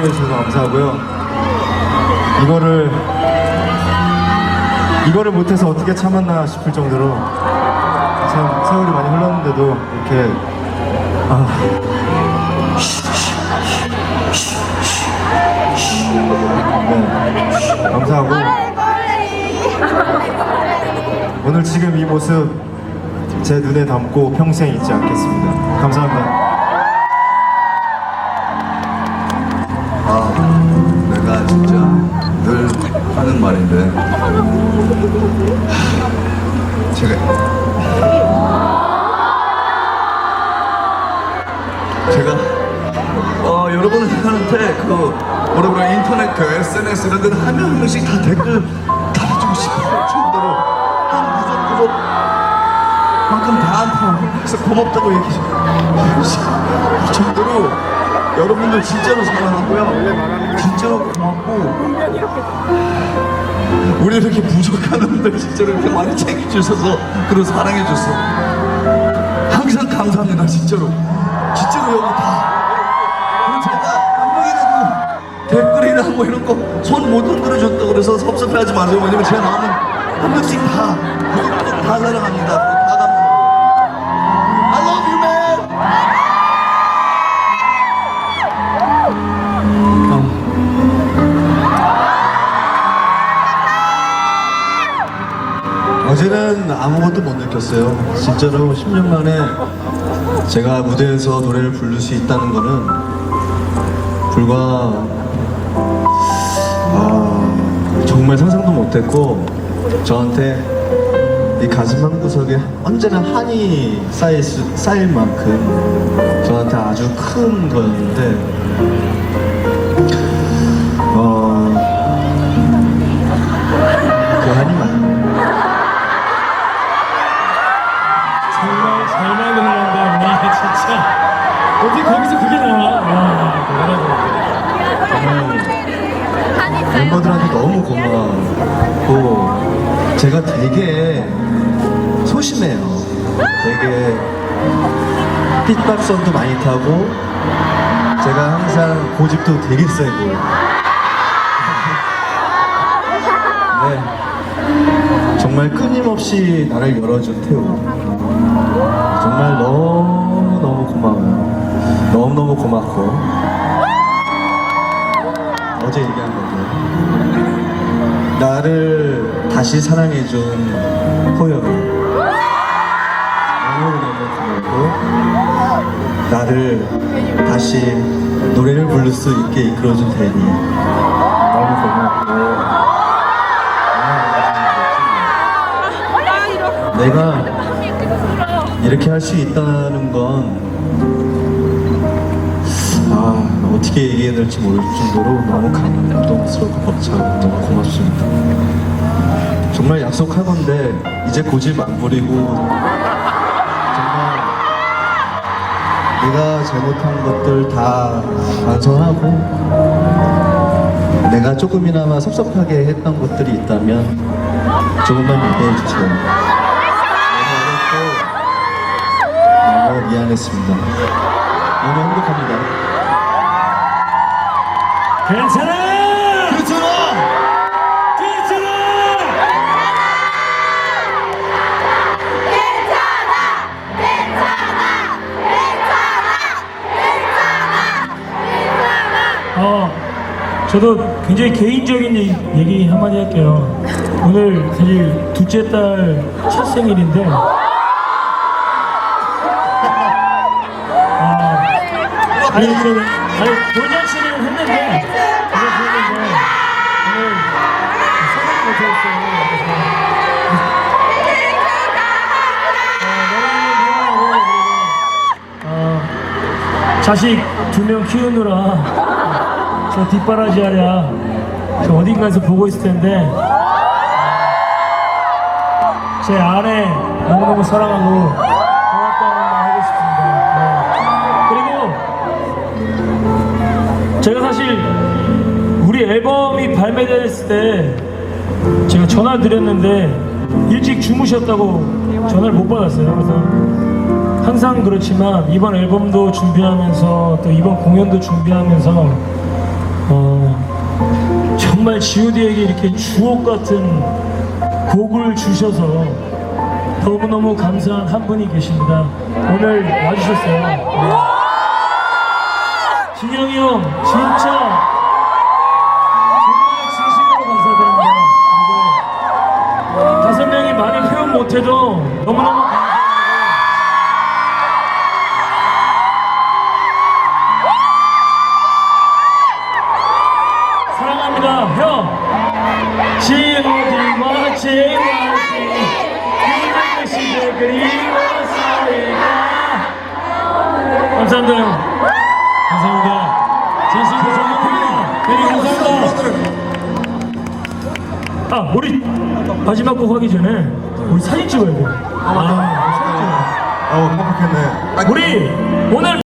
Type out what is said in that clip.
사랑해 주셔서 감사하고요. 이거를 이거를 못해서 어떻게 참았나 싶을 정도로 참 세월이 많이 흘렀는데도 이렇게 아 네, 감사하고 오늘 지금 이 모습 제 눈에 담고 평생 잊지 않겠습니다. 감사합니다. 진짜 늘 하는 말인데. 하, 제가 제가 어, 여러분한테 그 뭐라 그래 인터넷 그 SNS 이런 데는 한 명씩 다 댓글 안타서 고맙다고 얘기해 이 정도로 여러분들 진짜로 사랑하고요. 진짜로 고맙고 우리 이렇게 부족하는데 진짜로 이렇게 많이 챙겨주셔서 그리고 사랑해줘서 항상 감사합니다 진짜로. 진짜로 여기 다 제가 한 명이라도 댓글이나 뭐 이런 거 손 못 흔들어줬다 그래서 섭섭해하지 마세요. 왜냐면 제 마음은 한 명씩 다 다 사랑합니다 느꼈어요. 진짜로 10년 만에 제가 무대에서 노래를 부를 수 있다는 거는 불과 아, 정말 상상도 못했고 저한테 이 가슴 한 구석에 언제나 한이 쌓일, 수, 쌓일 만큼 저한테 아주 큰 거였는데 되게 소심해요. 되게 핏밥선도 많이 타고 제가 항상 고집도 되게 세고. 네. 정말 끊임없이 나를 열어준 태우. 정말 너무 너무 고마워요. 너무 너무 고맙고. 어제 얘기한 건데. 나를 다시 사랑해준 호영이 너무너무 고맙고 나를 다시 노래를 부를 수 있게 이끌어준 대니 너무 고맙고 내가 이렇게 할 수 있다는 건 아, 어떻게 얘기해야 될지 모를 정도로 너무 감동스럽고 벅차고 너무 고맙습니다. 정말 약속하건데 이제 고집 안 부리고 정말 내가 잘못한 것들 다 반성하고 내가 조금이나마 섭섭하게 했던 것들이 있다면 조금만 이해해 주세요. 너무 어렵고 너무 미안했습니다. 너무 행복합니다. 괜찮아 저도 굉장히 개인적인 얘기, 한마디 할게요. 오늘 사실 둘째 딸 첫 생일인데, 아, 아니, 오늘, 아니, 돌잔치는 했는데, 돌잔치 했는데, 오늘 생각을 못했어요. 그래서, 그리고, 어, 자식 두 명 키우느라 저 뒷바라지 하랴 저 어딘가에서 보고 있을 텐데 제 아내 너무너무 사랑하고 고맙다는 말 하고 싶습니다. 네. 그리고 제가 사실 우리 앨범이 발매됐을 때 제가 전화 드렸는데 일찍 주무셨다고 전화를 못 받았어요. 그래서 항상 그렇지만 이번 앨범도 준비하면서 또 이번 공연도 준비하면서 어, 정말 G.O.D에게 이렇게 주옥 같은 곡을 주셔서 너무너무 감사한 한 분이 계십니다. 오늘 와주셨어요. 진영이 형, 진짜 정말 진심으로 감사드립니다. 그리고 다섯 명이 많이 표현 못해도 감사합니다, 형. 감사합니다. 진심으로 감사합니다. 네, 감사합니다. 아, 우리 마지막 곡 하기 전에 우리 사진 찍어야 돼요. 아, 어 깜빡했네 우리 오늘